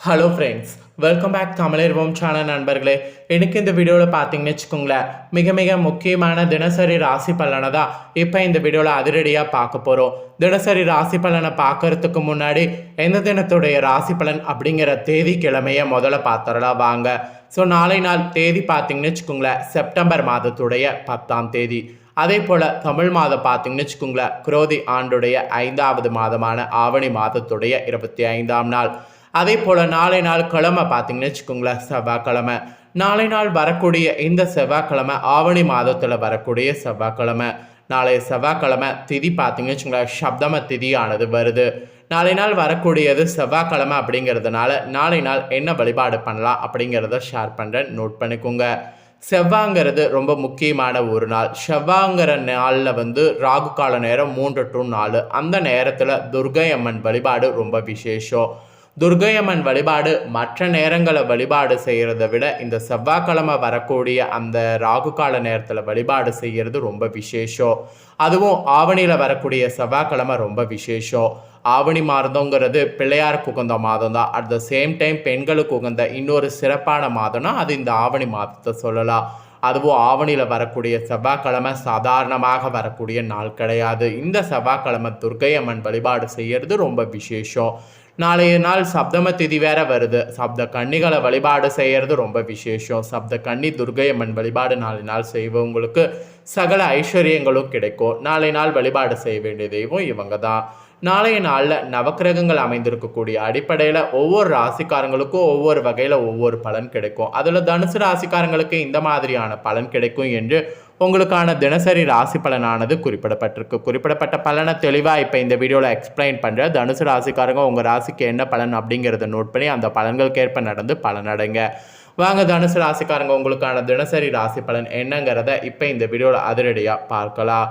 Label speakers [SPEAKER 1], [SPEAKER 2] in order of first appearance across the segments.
[SPEAKER 1] Hello friends welcome back தமிழர்வோம் channel நண்பர்களே. எனக்கு இந்த வீடியோவில் பார்த்தீங்கன்னு வச்சுக்கோங்களேன் மிக மிக முக்கியமான தினசரி ராசி பலனை தான் இப்போ இந்த வீடியோவில் அதிரடியாக பார்க்க போகிறோம் தினசரி ராசி பலனை பார்க்கறதுக்கு முன்னாடி எந்த தினத்துடைய ராசி பலன் அப்படிங்கிற தேதி கிழமையை முதல்ல பார்த்துடலாம் வாங்க. ஸோ நாளை நாள் தேதி பார்த்தீங்கன்னு வச்சுக்கோங்களேன் செப்டம்பர் மாதத்துடைய பத்தாம் தேதி. அதே போல் தமிழ் மாதம் பார்த்தீங்கன்னு வச்சுக்கோங்களேன் குரோதி ஆண்டுடைய ஐந்தாவது மாதமான ஆவணி மாதத்துடைய இருபத்தி ஐந்தாம் நாள். அதே போல் நாளை நாள் கிழமை பார்த்தீங்கன்னு வச்சுக்கோங்களேன் செவ்வாய்க்கிழமை. நாளை நாள் வரக்கூடிய இந்த செவ்வாய்க்கிழமை ஆவணி மாதத்தில் வரக்கூடிய செவ்வாய்க்கிழமை. நாளைய செவ்வாய்க்கிழமை திதி பார்த்தீங்கன்னு வச்சுக்கோங்களேன் சப்தம திதியானது வருது. நாளை நாள் வரக்கூடியது செவ்வாய்க்கிழமை அப்படிங்கிறதுனால நாளை நாள் என்ன வழிபாடு பண்ணலாம் அப்படிங்கிறத ஷேர் பண்ணுறேன் நோட் பண்ணிக்கோங்க. செவ்வாங்கிறது ரொம்ப முக்கியமான ஒரு நாள். செவ்வாங்கிற நாளில் வந்து ராகு கால நேரம் மூன்று டு நாலு. அந்த நேரத்தில் துர்கை அம்மன் வழிபாடு ரொம்ப விசேஷம். துர்கையம்மன் வழிபாடு மற்ற நேரங்களை வழிபாடு செய்கிறத விட இந்த செவ்வாய்க்கிழமை வரக்கூடிய அந்த ராகு கால நேரத்தில் வழிபாடு செய்கிறது ரொம்ப விசேஷம். அதுவும் ஆவணியில் வரக்கூடிய செவ்வாய்க்கிழமை ரொம்ப விசேஷம். ஆவணி மாதங்கிறது பிள்ளையாருக்கு உகந்த மாதம் தான். அட் த சேம் டைம் பெண்களுக்கு உகந்த இன்னொரு சிறப்பான மாதம்னா அது இந்த ஆவணி மாதத்தை சொல்லலாம். அதுவும் ஆவணியில் வரக்கூடிய செவ்வாய்க்கிழமை சாதாரணமாக வரக்கூடிய நாள் கிடையாது. இந்த செவ்வாய்க்கிழமை துர்க்கை அம்மன் வழிபாடு செய்கிறது ரொம்ப விசேஷம். நாளைய நாள் சப்தம திதி வேற வருது. சப்த கன்னிகளை வழிபாடு செய்கிறது ரொம்ப விசேஷம். சப்த கன்னி துர்கையம்மன் வழிபாடு நாளை நாள் செய்வவங்களுக்கு சகல ஐஸ்வர்யங்களும் கிடைக்கும். நாளை நாள் வழிபாடு செய்ய வேண்டிய தெய்வம் இவங்க தான். நாளைய நாளில் நவக்கிரகங்கள் அமைந்திருக்கக்கூடிய அடிப்படையில் ஒவ்வொரு ராசிக்காரங்களுக்கும் ஒவ்வொரு வகையில் ஒவ்வொரு பலன் கிடைக்கும். அதில் தனுசு ராசிக்காரங்களுக்கு இந்த மாதிரியான பலன் கிடைக்கும் என்று உங்களுக்கான தினசரி ராசி பலனானது குறிப்பிடப்பட்டிருக்கு. குறிப்பிடப்பட்ட பலனை தெளிவாக இப்போ இந்த வீடியோவில் எக்ஸ்பிளைன் பண்ணுறேன் தனுசு ராசிக்காரங்க உங்கள் ராசிக்கு என்ன பலன் அப்படிங்கிறத நோட் பண்ணி அந்த பலன்களுக்கேற்ப நடந்து பலனடைங்க. வாங்க தனுசு ராசிக்காரங்க உங்களுக்கான தினசரி ராசி பலன் என்னங்கிறத இப்போ இந்த வீடியோவில் அதிரடியாக பார்க்கலாம்.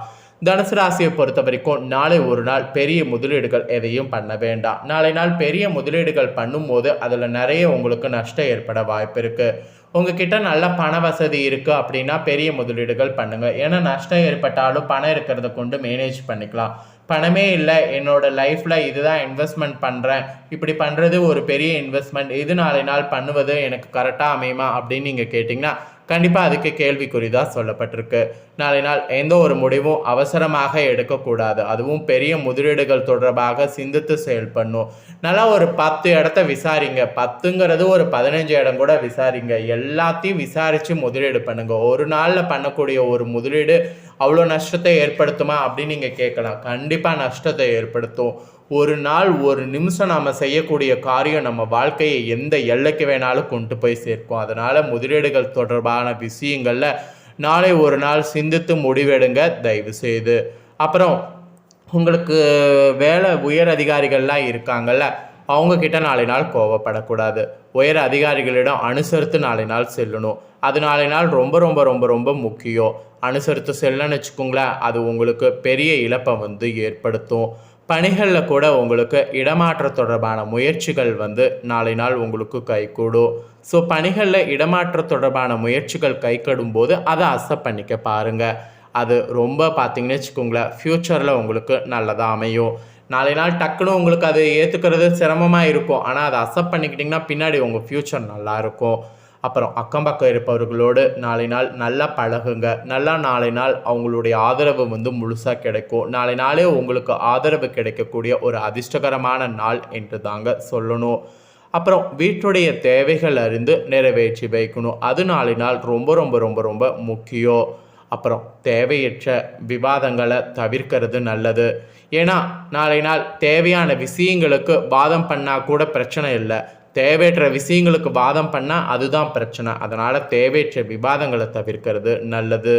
[SPEAKER 1] தனுசு ராசியை பொறுத்த வரைக்கும் நாளை ஒரு நாள் பெரிய முதலீடுகள் எதையும் பண்ண வேண்டாம். நாளை நாள் பெரிய முதலீடுகள் பண்ணும்போது அதில் நிறைய உங்களுக்கு நஷ்டம் ஏற்பட வாய்ப்பு இருக்குது உங்ககிட்ட நல்ல பண வசதி இருக்குது அப்படின்னா பெரிய முதலீடுகள் பண்ணுங்கள் ஏன்னா நஷ்டம் ஏற்பட்டாலும் பணம் இருக்கிறத கொண்டு மேனேஜ் பண்ணிக்கலாம். பணமே இல்லை என்னோட லைஃப்பில் இதுதான் இன்வெஸ்ட்மெண்ட் பண்ணுறேன் இப்படி பண்ணுறது ஒரு பெரிய இன்வெஸ்ட்மெண்ட் இது நாளை நாள் பண்ணுவது எனக்கு கரெக்டாக அமையுமா அப்படின்னு நீங்கள் கேட்டிங்கன்னா கண்டிப்பாக அதுக்கு கேள்விக்குறி தான் சொல்லப்பட்டிருக்கு. நாளை நாள் எந்த ஒரு முடிவும் அவசரமாக எடுக்கக்கூடாது. அதுவும் பெரிய முதலீடுகள் தொடர்பாக சிந்தித்து செயல்படணும். நல்லா ஒரு பத்து இடத்த விசாரிங்க. பத்துங்கிறது ஒரு பதினஞ்சு இடம் கூட விசாரிங்க. எல்லாத்தையும் விசாரித்து முதலீடு பண்ணுங்கள் ஒரு நாளில் பண்ணக்கூடிய ஒரு முதலீடு அவ்வளோ நஷ்டத்தை ஏற்படுத்துமா அப்படின்னு நீங்கள் கேட்கலாம். கண்டிப்பாக நஷ்டத்தை ஏற்படுத்தும். ஒரு நாள் ஒரு நிமிஷம் நாம் செய்யக்கூடிய காரியம் நம்ம வாழ்க்கையை எந்த எல்லைக்கு வேணாலும் கொண்டு போய் சேர்க்கும். அதனால் முதலீடுகள் தொடர்பான விஷயங்களில் நாளை ஒரு நாள் சிந்தித்து முடிவெடுங்க தயவு செய்து அப்புறம் உங்களுக்கு வேலை உயர் அதிகாரிகள்லாம் இருக்காங்கல்ல அவங்கக்கிட்ட நாளை நாள் கோவப்படக்கூடாது. உயர் அதிகாரிகளிடம் அனுசரித்து நாளை நாள் செல்லணும். அது நாளை நாள் ரொம்ப ரொம்ப ரொம்ப ரொம்ப முக்கியம். அனுசரித்து செல்லன்னு வச்சுக்கோங்களேன் அது உங்களுக்கு பெரிய இழப்பை வந்து ஏற்படுத்தும். பணிகளில் கூட உங்களுக்கு இடமாற்ற தொடர்பான முயற்சிகள் வந்து நாளை நாள் உங்களுக்கு கைகூடும். ஸோ பணிகளில் இடமாற்ற தொடர்பான முயற்சிகள் கைகூடும் போது அதை அசப் பண்ணிக்க பாருங்கள் அது ரொம்ப பார்த்தீங்கன்னு வச்சுக்கோங்களேன் ஃப்யூச்சரில் உங்களுக்கு நல்லதாக அமையும். நாளை நாள் டக்குன்னு உங்களுக்கு அதை ஏற்றுக்கிறது சிரமமாக இருக்கும். ஆனால் அதை அசப்ட் பண்ணிக்கிட்டிங்கன்னா பின்னாடி உங்கள் ஃப்யூச்சர் நல்லாயிருக்கும் அப்புறம் அக்கம் பக்கம் இருப்பவர்களோடு நாளை நாள் நல்லா பழகுங்க. நல்லா நாளை நாள் அவங்களுடைய ஆதரவு வந்து முழுசாக கிடைக்கும். நாளை நாளே உங்களுக்கு ஆதரவு கிடைக்கக்கூடிய ஒரு அதிர்ஷ்டகரமான நாள் என்று தாங்க சொல்லணும். அப்புறம் வீட்டுடைய தேவைகள் அறிந்து நிறைவேற்றி வைக்கணும். அது நாளை நாள் ரொம்ப ரொம்ப ரொம்ப ரொம்ப முக்கியம். அப்புறம் தேவையற்ற விவாதங்களை தவிர்க்கிறது நல்லது. ஏன்னா நாளை நாள் தேவையான விஷயங்களுக்கு வாதம் பண்ணால் கூட பிரச்சனை இல்லை. தேவையற்ற விஷயங்களுக்கு வாதம் பண்ணால் அதுதான் பிரச்சனை. அதனால் தேவையற்ற விவாதங்களை தவிர்க்கிறது நல்லது.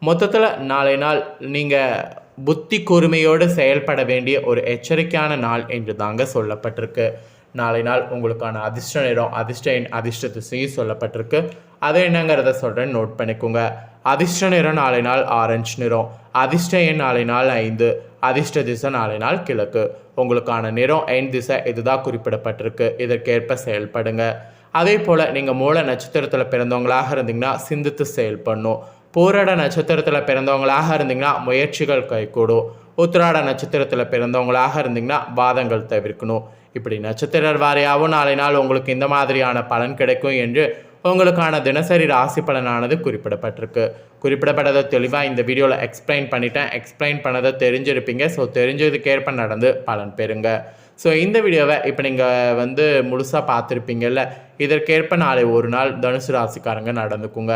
[SPEAKER 1] மொத்தத்தில் நாளை நாள் நீங்கள் புத்தி கூர்மையோடு செயல்பட வேண்டிய ஒரு எச்சரிக்கையான நாள் என்று தாங்க சொல்லப்பட்டிருக்கு. நாளை நாள் உங்களுக்கான அதிர்ஷ்ட நிறம் அதிர்ஷ்ட எண் அதிர்ஷ்ட திசையும் சொல்லப்பட்டிருக்கு. அதை என்னங்கிறத சொல்கிறேன் நோட் பண்ணிக்கோங்க. அதிர்ஷ்ட நிறம் நாளை நாள் ஆரஞ்சு நிறம். அதிர்ஷ்ட எண் நாளை நாள் ஐந்து. அதிர்ஷ்ட திசை நாளை நாள் கிழக்கு. உங்களுக்கான நிறம் எண் திசை இதுதான் குறிப்பிடப்பட்டிருக்கு. இதற்கேற்ப செயல்படுங்க. அதே போல் நீங்கள் மூல நட்சத்திரத்தில் பிறந்தவங்களாக இருந்தீங்கன்னா சிந்தித்து செயல்படணும். போராட நட்சத்திரத்தில் பிறந்தவங்களாக இருந்தீங்கன்னா முயற்சிகள் கைகூடும். உத்திராட நட்சத்திரத்தில் பிறந்தவங்களாக இருந்தீங்கன்னா வாதங்கள் தவிர்க்கணும். இப்படி நட்சத்திர வாரியாகவும் நாளை நாள் உங்களுக்கு இந்த மாதிரியான பலன் கிடைக்கும் என்று உங்களுக்கான தினசரி ராசி பலனானது குறிப்பிடப்பட்டிருக்கு. குறிப்பிடப்பட்டதை தெளிவாக இந்த வீடியோவில் எக்ஸ்பிளைன் பண்ணிட்டேன். எக்ஸ்பிளைன் பண்ணதை தெரிஞ்சிருப்பீங்க. ஸோ தெரிஞ்சதுக்கேற்ப நடந்து பலன் பெறுங்க. ஸோ இந்த வீடியோவை இப்போ நீங்கள் வந்து முழுசாக பார்த்துருப்பீங்கல்ல. இதற்கேற்ப நாளை ஒரு நாள் தனுசு ராசிக்காரங்க நடந்துக்குங்க.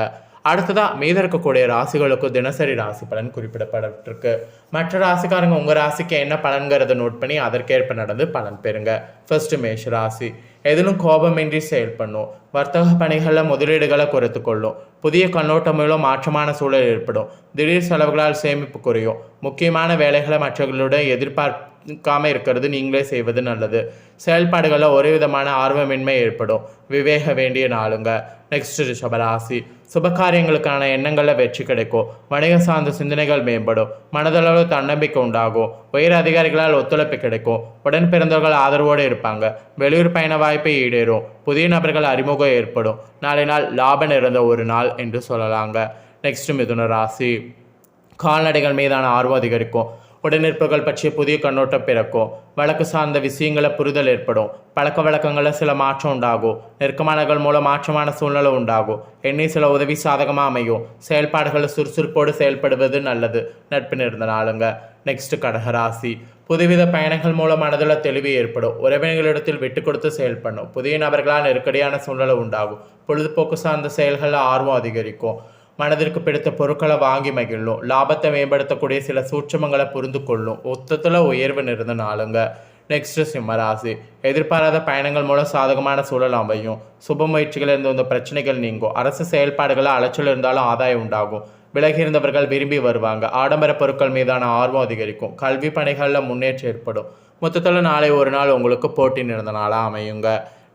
[SPEAKER 1] அடுத்ததாக மீத இருக்கக்கூடிய ராசிகளுக்கும் தினசரி ராசி பலன் குறிப்பிடப்பட்டிருக்கு. மற்ற ராசிக்காரங்க உங்கள் ராசிக்கு என்ன பலன்கிறத நோட் பண்ணி அதற்கேற்ப நடந்து பலன் பெறுங்க. ஃபர்ஸ்ட் மேஷ ராசி. எதிலும் கோபமின்றி செயல்படணும். வர்த்தக பணிகளில் முதலீடுகளை குறைத்து கொள்ளும் புதிய கண்ணோட்டம் மூலம் மாற்றமான சூழல் ஏற்படும். திடீர் செலவுகளால் சேமிப்பு குறையும். முக்கியமான வேலைகளை மற்றவர்களுடைய எதிர்பார்ப்பு எதிர்பார்க்காம இருக்கிறது நீங்களே செய்வது நல்லது. செயல்பாடுகளில் ஒரே விதமான ஆர்வமின்மை ஏற்படும். விவேக வேண்டிய நாளுங்க. நெக்ஸ்ட் ரிஷபராசி. சுபகாரியங்களுக்கான எண்ணங்களில் வெற்றி கிடைக்கும். வணிக சார்ந்த சிந்தனைகள் மேம்படும். மனதளவு தன்னம்பிக்கை உண்டாகும். உயர் அதிகாரிகளால் ஒத்துழைப்பு கிடைக்கும். உடன் பிறந்தவர்கள் ஆதரவோடு இருப்பாங்க. வெளியூர் பயண வாய்ப்பு ஈடேறும். புதிய நபர்கள் அறிமுகம் ஏற்படும். நாளை நாள் லாபம் நிறைந்த ஒரு நாள் என்று சொல்லலாங்க. நெக்ஸ்ட் மிதுன ராசி. கால்நடைகள் மீதான ஆர்வம் அதிகரிக்கும். உடனிருப்புகள் பற்றிய புதிய கண்ணோட்டம் பிறக்கும். வழக்கு சார்ந்த விஷயங்களை புரிதல் ஏற்படும். பழக்க வழக்கங்களில் சில மாற்றம் உண்டாகும். நெருக்கமானகள் மூலம் மாற்றமான சூழ்நிலை உண்டாகும். எண்ணி சில உதவி சாதகமாக அமையும். செயல்பாடுகளை சுறுசுறுப்போடு செயல்படுவது நல்லது. நட்பு நிறந்த நாளுங்க. நெக்ஸ்ட் கடகராசி புதுவித பயணங்கள் மூலம் மனதில் தெளிவு ஏற்படும். உறவினர்களிடத்தில் விட்டு கொடுத்து செயல்படும் புதிய நபர்களால் நெருக்கடியான சூழ்நிலை உண்டாகும். பொழுதுபோக்கு சார்ந்த செயல்களில் ஆர்வம் அதிகரிக்கும். மனதிற்கு பிடித்த பொருட்களை வாங்கி மகிழும். லாபத்தை மேம்படுத்தக்கூடிய சில சூட்சமங்களை புரிந்து கொள்ளும். மொத்தத்தில் உயர்வு நிறந்த நாளுங்க. நெக்ஸ்ட் சிம்மராசி எதிர்பாராத பயணங்கள் மூலம் சாதகமான சூழல் அமையும். சுப முயற்சிகள் இருந்து வந்த பிரச்சனைகள் நீங்கும். அரசு செயல்பாடுகளை அலைச்சல் இருந்தாலும் ஆதாயம் உண்டாகும். விலகி இருந்தவர்கள் விரும்பி வருவாங்க. ஆடம்பர பொருட்கள் மீதான ஆர்வம் அதிகரிக்கும். கல்வி பணிகளில் முன்னேற்றம் ஏற்படும். மொத்தத்தில் நாளை ஒரு நாள் உங்களுக்கு போட்டி நிறந்த நாளாக அமையுங்க.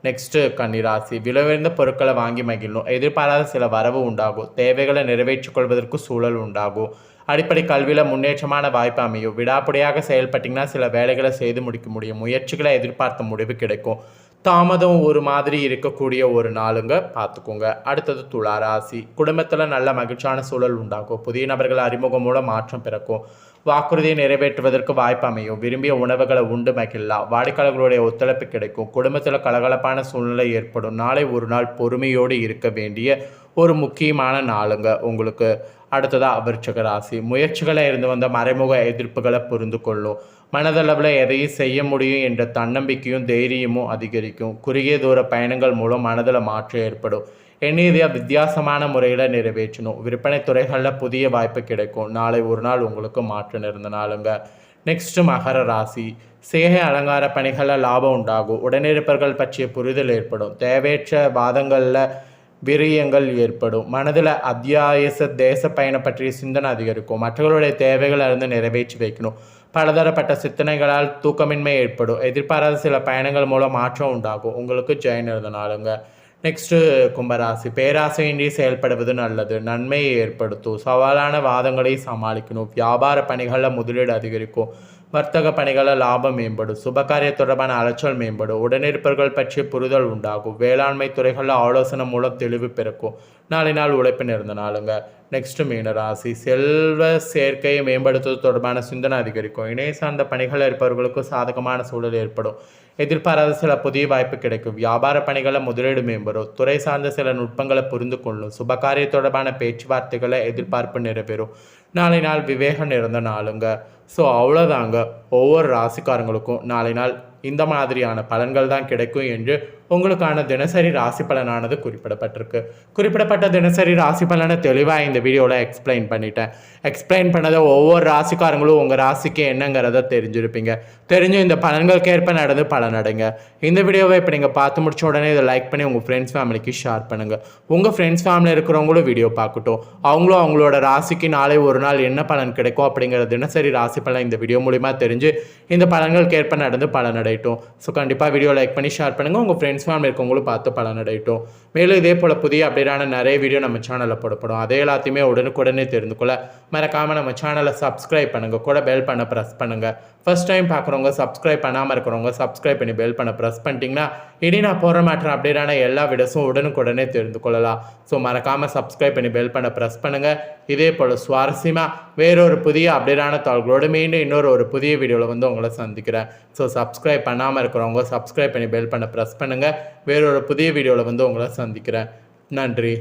[SPEAKER 1] நெக்ஸ்ட்டு கன்னிராசி. விலையுயர்ந்த பொருட்களை வாங்கி மகிழணும் எதிர்பாராத சில வரவு உண்டாகும். தேவைகளை நிறைவேற்றிக் கொள்வதற்கு சூழல் உண்டாகும். அடிப்படை கல்வியில் முன்னேற்றமான வாய்ப்பு அமையும். விடாப்படியாக செயல்பட்டிங்கன்னா சில வேலைகளை செய்து முடிக்க முடியும். முயற்சிகளை எதிர்பார்த்த முடிவு கிடைக்கும். தாமதம் ஒரு மாதிரி இருக்கக்கூடிய ஒரு நாளுங்க பார்த்துக்கோங்க. அடுத்தது துளாராசி. குடும்பத்தில் நல்ல மகிழ்ச்சியான சூழல் உண்டாகும். புதிய நபர்கள் அறிமுகம் மூலம் மாற்றம் பிறக்கும். வாக்குறுதியை நிறைவேற்றுவதற்கு வாய்ப்பு அமையும். விரும்பிய உணவுகளை உண்டு மகிழலாம் வாடிக்கையாளர்களுடைய ஒத்துழைப்பு கிடைக்கும். குடும்பத்தில் கலகலப்பான சூழ்நிலை ஏற்படும். நாளை ஒரு நாள் பொறுமையோடு இருக்க வேண்டிய ஒரு முக்கியமான நாளுங்க. உங்களுக்கு அடுத்ததாக விருச்சக ராசி. முயற்சிகளை இருந்து வந்த மறைமுக எதிர்ப்புகளை புரிந்து கொள்ளும். மனதளவில் எதையும் செய்ய முடியும் என்ற தன்னம்பிக்கையும் தைரியமும் அதிகரிக்கும். குறுகிய தூர பயணங்கள் மூலம் மனதில் மாற்றம் ஏற்படும். எண்ணியதை வித்தியாசமான முறையில் நிறைவேற்றணும் விற்பனை துறைகளில் புதிய வாய்ப்பு கிடைக்கும். நாளை ஒரு நாள் உங்களுக்கு மாற்றம் இருந்த நாளுங்க நெக்ஸ்ட் மகர ராசி. சேகை அலங்கார பணிகளில் லாபம் உண்டாகும். உடனிருப்பர்கள் பற்றிய புரிதல் ஏற்படும். தேவையற்ற வாதங்களில் விரியங்கள் ஏற்படும். மனதில் அத்தியாயச தேச பயணம் பற்றிய சிந்தனை அதிகரிக்கும். மற்றவர்களுடைய தேவைகளை இருந்து நிறைவேற்றி வைக்கணும். பலதரப்பட்ட சிந்தனைகளால் தூக்கமின்மை ஏற்படும். எதிர்பாராத சில பயணங்கள் மூலம் மாற்றம் உண்டாகும். உங்களுக்கு ஜெயின் இருந்தனாலுங்க நெக்ஸ்ட்டு கும்பராசி. பேராசையின்றி செயல்படுவது நல்லது. நன்மையை ஏற்படுத்தும். சவாலான வாதங்களை சமாளிக்கணும். வியாபார பணிகளில் முதலீடு அதிகரிக்கும். வர்த்தக பணிகளில் லாபம் மேம்படும். சுபகாரிய தொடர்பான அலைச்சல் மேம்படும். உடனிருப்பவர்கள் பற்றிய புரிதல் உண்டாகும். வேளாண்மை துறைகளில் ஆலோசனை மூலம் தெளிவு பிறக்கும். நாளை நாள் உழைப்பு நிறந்த நாளுங்க. நெக்ஸ்ட் மீனராசி. செல்வ சேர்க்கையை மேம்படுத்துவது தொடர்பான சிந்தனை அதிகரிக்கும். இணைய சார்ந்த பணிகளில் இருப்பவர்களுக்கும் சாதகமான சூழல் ஏற்படும். எதிர்பாராத சில புதிய வாய்ப்பு கிடைக்கும். வியாபார பணிகளை முதலீடு மேம்படும். துறை சார்ந்த சில நுட்பங்களை புரிந்து கொள்ளும் சுபகாரிய தொடர்பான பேச்சுவார்த்தைகளை எதிர்பார்ப்பு நிறைவேறும். நாளை நாள் விவேகம் நிறந்த நாளுங்க. ஸோ அவ்வளோதாங்க ஒவ்வொரு ராசிக்காரங்களுக்கும் நாளை நாள் இந்த மாதிரியான பலன்கள் தான் கிடைக்கும் என்று உங்களுக்கான தினசரி ராசி பலனானது குறிப்பிடப்பட்டிருக்கு. குறிப்பிடப்பட்ட தினசரி ராசி பலனை தெளிவாக இந்த வீடியோவில் எக்ஸ்பிளைன் பண்ணிட்டேன். எக்ஸ்பிளைன் பண்ணதை ஒவ்வொரு ராசிக்காரங்களும் உங்கள் ராசிக்கு என்னங்கிறத தெரிஞ்சிருப்பீங்க. தெரிஞ்சு இந்த பலன்களுக்கேற்ப நடந்து பலனடைங்க இந்த வீடியோவை இப்போ நீங்கள் பார்த்து முடிச்ச உடனே இதை லைக் பண்ணி உங்கள் ஃப்ரெண்ட்ஸ் ஃபேமிலிக்கு ஷேர் பண்ணுங்கள் உங்கள் ஃப்ரெண்ட்ஸ் ஃபேமிலியில் இருக்கிறவங்களும் வீடியோ பார்க்கட்டும். அவங்களும் அவங்களோட ராசிக்கு நாளை ஒரு நாள் என்ன பலன் கிடைக்கும் அப்படிங்கிற தினசரி ராசி பலன் இந்த வீடியோ மூலிமா தெரிஞ்சு இந்த பலன்களுக்கு ஏற்ப நடந்து பலனடையட்டும். ஸோ கண்டிப்பாக வீடியோ லைக் பண்ணி ஷேர் பண்ணுங்கள் உங்கள் ஃப்ரெண்ட்ஸ் ஃபேமிலி இருக்கவங்களும் பார்த்து பலனடையட்டும். மேலும் இதே போல் புதிய அப்டேட்டான நிறைய வீடியோ நம்ம சேனலில் போடப்படும். அதே எல்லாத்தையுமே உடனுக்குடனே தெரிந்து கொள்ள மறக்காமல் நம்ம சேனலை சப்ஸ்கிரைப் பண்ணுங்கள் கூட பெல் பண்ண ப்ரெஸ் பண்ணுங்கள் ஃபர்ஸ்ட் டைம் பார்க்குறவங்க சப்ஸ்கிரைப் பண்ணாமல் இருக்கிறவங்க சப்ஸ்கிரைப் பண்ணி பெல் பண்ண ப்ரெஸ் பண்ணிட்டீங்கன்னா இனி நான் போகிற மாற்றம் அப்டேட்டான எல்லா வீடியோஸும் உடனுக்குடனே தெரிந்து கொள்ளலாம். ஸோ மறக்காமல் சப்ஸ்கிரைப் பண்ணி பெல் பண்ண ப்ரெஸ் பண்ணுங்கள் இதே போல் சுவாரஸ்யம் அவசியமாக வேறொரு புதிய அப்டேட்டான தாள்களோடு மீண்டும் இன்னொரு ஒரு புதிய வீடியோவில் வந்து உங்களை சந்திக்கிறேன். ஸோ சப்ஸ்கிரைப் பண்ணாமல் இருக்கிறவங்க சப்ஸ்கிரைப் பண்ணி பெல் பண்ண ப்ரெஸ் பண்ணுங்கள் வேறொரு புதிய வீடியோவில் வந்து உங்களை சந்திக்கிறேன். நன்றி.